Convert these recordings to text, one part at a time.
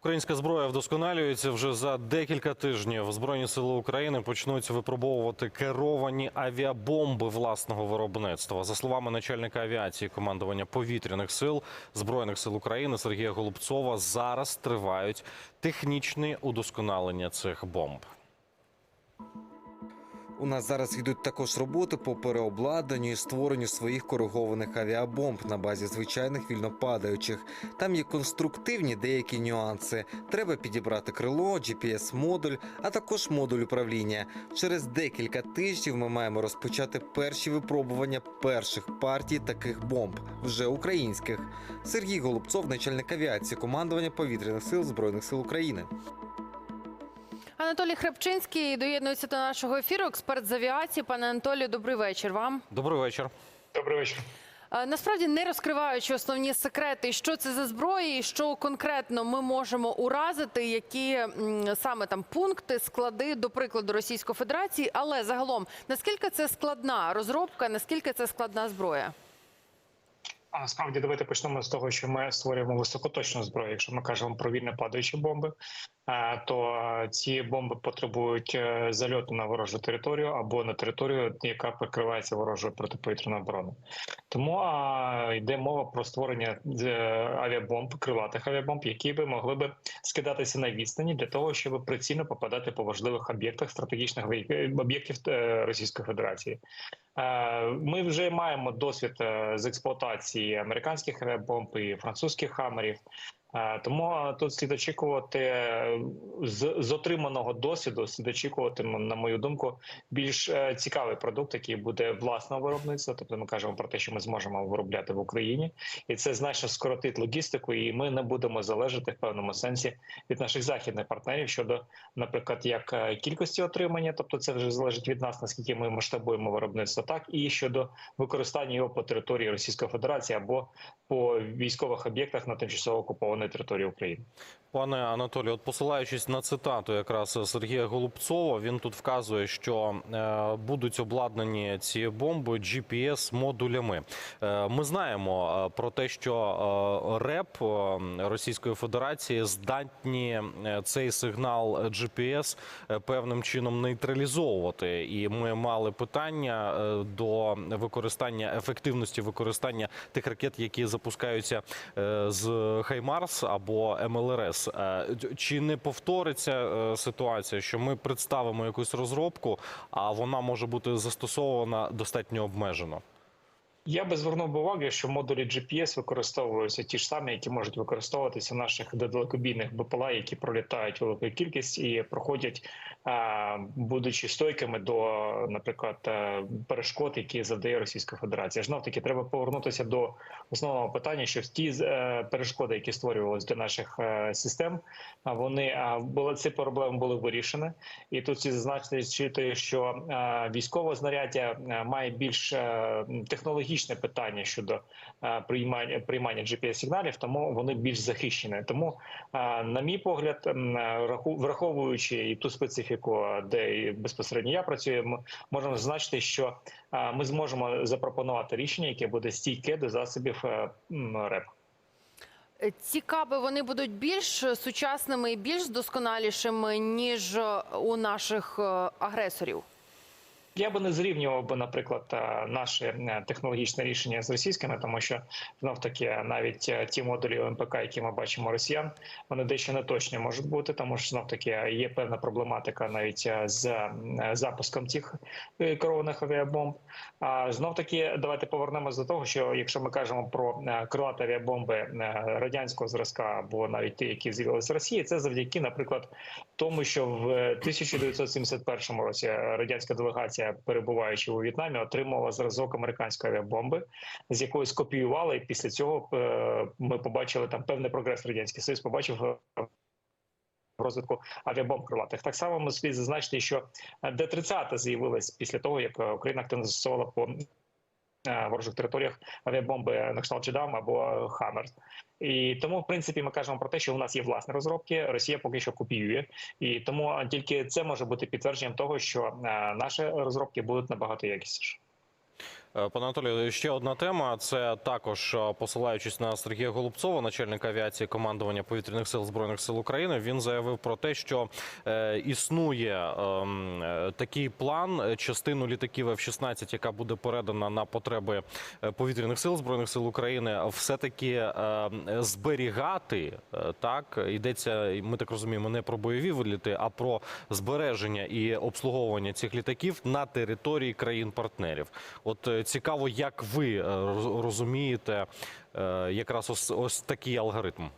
Українська зброя вдосконалюється вже за декілька тижнів. Збройні сили України почнуть випробовувати керовані авіабомби власного виробництва. За словами начальника авіації командування повітряних сил збройних сил України Сергія Голубцова, зараз тривають технічні удосконалення цих бомб. У нас зараз йдуть також роботи по переобладнанню і створенню своїх коригованих авіабомб на базі звичайних вільнопадаючих. Там є конструктивні деякі нюанси. Треба підібрати крило, GPS-модуль, а також модуль управління. Через декілька тижнів ми маємо розпочати перші випробування перших партій таких бомб, вже українських. Сергій Голубцов, начальник авіації командування повітряних сил збройних сил України. Анатолій Хребчинський доєднується до нашого ефіру. Експерт з авіації. Пане Анатолію, добрий вечір вам. Добрий вечір. Добрий вечір. Насправді не розкриваючи основні секрети, що це за зброя, і що конкретно ми можемо уразити, які саме там пункти, склади, до прикладу Російської Федерації, але загалом наскільки це складна розробка, наскільки це складна зброя? А насправді давайте почнемо з того, що ми створюємо високоточну зброю. Якщо ми кажемо про вільно падаючі бомби, е, то ці бомби потребують е, зальоту на ворожу територію або на територію, яка прикривається ворожою протиповітряною обороною. Тому а, йде мова про створення е, авіабомб, крилатих авіабомб, які би могли би скидатися на відстані для того, щоб прицільно попадати по важливих об'єктах стратегічних е, об'єктів е, Російської Федерації. Ми вже маємо досвід з експлуатації американських авіабомб і французьких хамерів. Е, Тому тут слід очікувати е, з, з отриманого досвіду, слід очікувати, на мою думку, більш е, цікавий продукт, який буде власного виробництва. Тобто ми кажемо про те, що ми зможемо виробляти в Україні, і це значно скоротить логістику, і ми не будемо залежати в певному сенсі від наших західних партнерів щодо, наприклад, як кількості отримання, тобто це вже залежить від нас, наскільки ми масштабуємо виробництво, так і щодо використання його по території Російської Федерації або по військових об'єктах на тимчасово окупованій території України. Пане Анатолію, от посилаючись на цитату якраз Сергія Голубцова, він тут вказує, що е, будуть обладнані ці бомби GPS-модулями. Е, ми знаємо е, про те, що РЕП Російської Федерації здатні цей сигнал GPS певним чином нейтралізовувати. І ми мали питання до використання ефективності використання тих ракет, які запускаються з Хаймарс або МЛРС. Е, Чи не повториться е, ситуація, що ми представимо якусь розробку, а вона може бути застосована достатньо обмежено? Я би звернув увагу, що модулі GPS використовуються ті ж самі, які можуть використовуватися в наших далекобійних БПЛА, які пролітають велику кількість і проходять, будучи стойкими до, наприклад, е, перешкод, які завдає Російська Федерація. Знов таки треба повернутися до основного питання, що ті е, перешкоди, які створювалися для наших е, систем, вони були ці проблеми були вирішені. І тут слід зазначити, що військове знаряддя має більш е, технологічне питання щодо е, приймання приймання gps сигналів, тому вони більш захищені. Тому, е, на мій погляд, е, враховуючи і ту специфіку, де безпосередньо я працюю, можемо зазначити, що ми зможемо запропонувати рішення, яке буде стійке до засобів РЕП. Ці каби вони будуть більш сучасними і більш досконалішими ніж у наших агресорів. Я би не зрівнював би, наприклад, е, наше е, технологічне рішення з російськими, тому що знов таки навіть е, ті модулі ОМПК, які ми бачимо росіян, вони дещо не точні можуть бути, тому що знов таки є певна проблематика навіть з запуском цих е, керованих авіабомб. А знов таки давайте повернемося до того, що якщо ми кажемо про крилаті авіабомби радянського зразка або навіть ті, які з'явилися в Росії, це завдяки, наприклад, тому, що в 1971 році радянська делегація, перебуваючи у В'єтнамі, отримала зразок американської авіабомби, з якої скопіювали, і після цього е, ми побачили там певний прогрес. Радянський Союз побачив. е, в Розвитку авіабомб крилатих так само ми слід зазначити, що Д-30 з'явилась після того, як е, Україна активно застосовувала по ворожих територіях авіабомби на кшталт Джедам або Хаммер. І тому, в принципі, ми кажемо про те, що у нас є власні розробки. Росія поки що копіює, і тому тільки це може бути підтвердженням того, що е, наші розробки будуть набагато якісніші. Е, Пане Анатолію, ще одна тема. Це також е, посилаючись на Сергія Голубцова, начальника авіації командування повітряних сил збройних сил України. Він заявив про те, що е, існує ем, такий план частину літаків F-16, яка буде передана на потреби повітряних сил збройних сил України, все таки зберігати. Так йдеться, ми так розуміємо, не про бойові виліти, а про збереження і обслуговування цих літаків на території країн-партнерів. От цікаво, як ви е, розумієте е, якраз ось, ось такий алгоритм.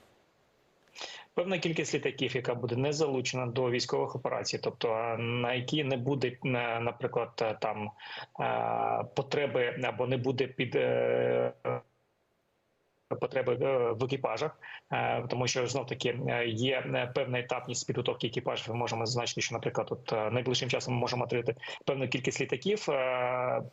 Певна кількість літаків, яка буде не залучена до військових операцій, тобто е, на які не буде, наприклад, там потреби або не буде під. Потреби е, в екіпажах, Е, тому що знов таки е, є певна етапність підготовки екіпажів. Ми можемо зазначити, що, наприклад, от найближчим часом ми можемо отримати певну кількість літаків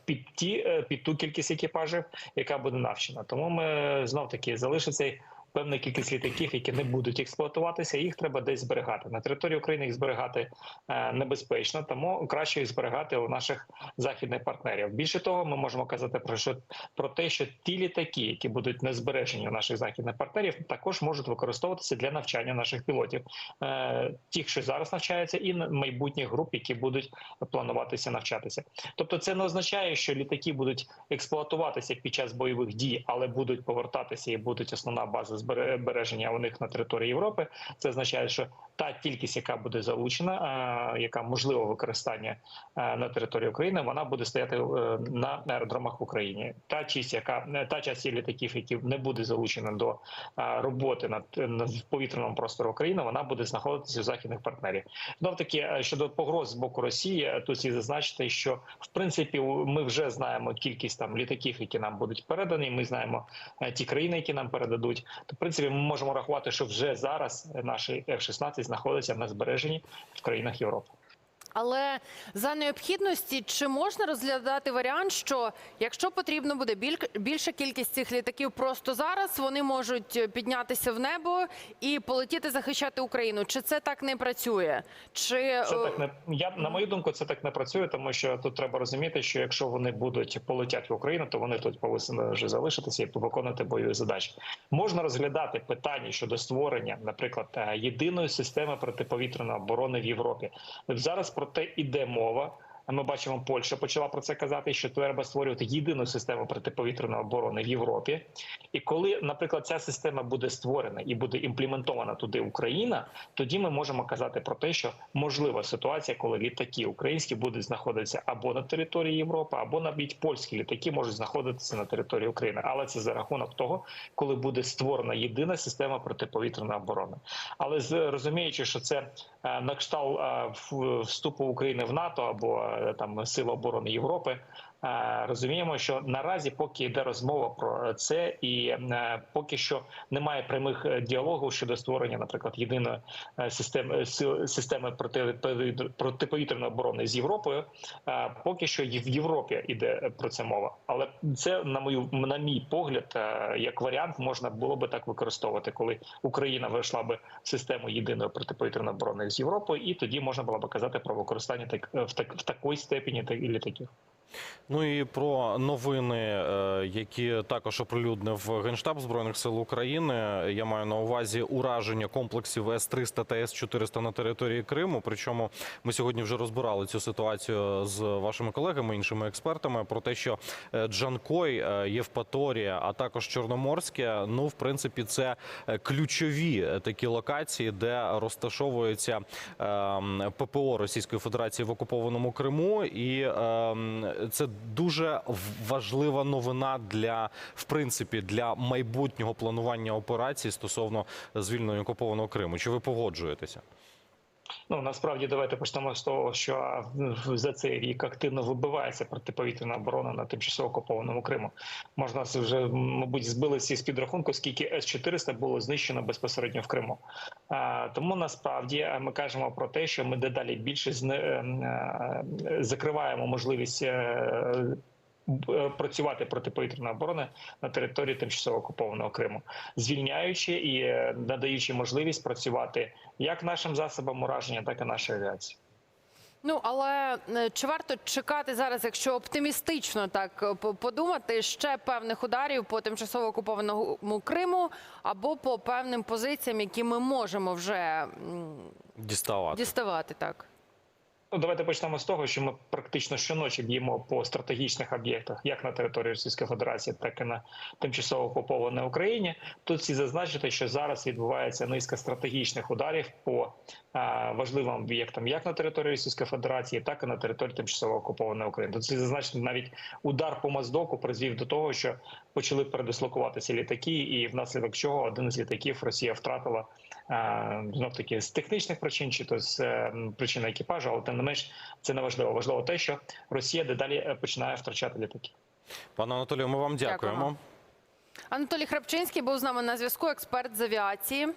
під ті під ту кількість екіпажів, яка буде навчена. Тому ми знов таки залишиться певна кількість літаків, які не будуть експлуатуватися, їх треба десь зберігати на території України. Їх зберігати е, небезпечно, тому краще їх зберігати у наших західних партнерів. Більше того, ми можемо казати про що про те, що ті літаки, які будуть не збережені у наших західних партнерів, також можуть використовуватися для навчання наших пілотів, е, тих, що зараз навчаються, і майбутніх груп, які будуть плануватися навчатися. Тобто, це не означає, що літаки будуть експлуатуватися під час бойових дій, але будуть повертатися і будуть основна база збереження у них на території Європи. Це означає, що та кількість, яка буде залучена, е, яка можливо використання е, на території України, вона буде стояти е, на аеродромах в Україні. Та чість, яка та часть літаків, які не буде залучена до роботи над на повітряному просторі України, вона буде знаходитися у західних партнерів. Знов таки щодо погроз з боку Росії, тут слід зазначити, що в принципі ми вже знаємо кількість там літаків, які нам будуть передані. Ми знаємо ті країни, які нам передадуть. То в принципі ми можемо рахувати, що вже зараз наші F-16 знаходяться на збереженні в країнах Європи. Але за необхідності чи можна розглядати варіант, що якщо потрібно буде біль- більша кількість цих літаків просто зараз, вони можуть піднятися в небо і полетіти захищати Україну? Чи це так не працює? Чи Це е, так не я на мою думку, це так не працює, тому що тут треба розуміти, що якщо вони будуть полетять в Україну, то вони тут повинні вже залишитися і виконувати бойові задачі. Можна розглядати питання щодо створення, наприклад, е, єдиної системи протиповітряної оборони в Європі. Зараз про те іде мова. Ми бачимо, Польща почала про це казати, що треба створювати єдину систему протиповітряної оборони в Європі. І коли, наприклад, ця система буде створена і буде імплементована туди Україна, тоді ми можемо казати про те, що можлива ситуація, коли літаки українські будуть знаходитися або на території Європи, або навіть польські літаки можуть знаходитися на території України. Але це за рахунок того, коли буде створена єдина система протиповітряної оборони. Але розуміючи, що це е, на кшталт е, вступу України в НАТО або е, там Сили оборони Європи. е, Розуміємо, що наразі, поки йде розмова про це, і е, поки що немає прямих е, діалогів щодо створення, наприклад, єдиної е, системи системи протиповітря- протиповітряної оборони з Європою. е, Поки що в Європі йде про це мова, але це на мою на мій погляд, е, як варіант, можна було би так використовувати, коли Україна вийшла би в систему єдиної протиповітряної оборони з Європою, і тоді можна було б казати про використання так в так в такій степени или літаків. Ну і про новини, е, які також оприлюднив Генштаб збройних сил України. Я маю на увазі ураження комплексів С-300 та С-400 на території Криму. Причому ми сьогодні вже розбирали цю ситуацію з вашими колегами, іншими експертами, про те, що е, Джанкой, е, Євпаторія, а також Чорноморське, ну в принципі, це ключові такі локації, де розташовується ем, ППО Російської Федерації в окупованому Криму, і ем, це дуже важлива новина для в принципі для майбутнього планування операції стосовно звільнення окупованого Криму. Чи ви погоджуєтеся? Ну насправді давайте почнемо з того, що за цей рік активно вибивається протиповітряна оборона на тимчасово окупованому Криму. Можна вже мабуть збили всі з підрахунку, скільки С-400 було знищено безпосередньо в Криму. А, тому насправді е, ми кажемо про те, що ми дедалі більше зне, е, е, закриваємо можливість. Е, Працювати протиповітряної оборони на території тимчасово окупованого Криму, звільняючи і е, надаючи можливість працювати як нашим засобам ураження, так і нашій авіації. Ну але е, чи варто чекати зараз, якщо оптимістично так подумати, ще певних ударів по тимчасово окупованому Криму або по певним позиціям, які ми можемо вже Діставати. діставати так? Ну, давайте почнемо з того, що ми практично щоночі б'ємо по стратегічних об'єктах, як на території Російської Федерації, так і на тимчасово окупованій Україні. Тут всі зазначити, що зараз відбувається низка стратегічних ударів по е, важливим об'єктам, як на території Російської Федерації, так і на території тимчасово окупованої України. Тут всі зазначити навіть удар по Моздоку призвів до того, що почали передислокуватися літаки, і внаслідок чого один із літаків Росія втратила знов таки з технічних причин, чи то з е, причин екіпажу, але тим не менш це не важливо. Важливо те, що Росія дедалі е, починає втрачати літаки. Пане Анатолію, ми вам дякуємо. Дякуємо. Анатолій Храпчинський був з нами на зв'язку, експерт з авіації.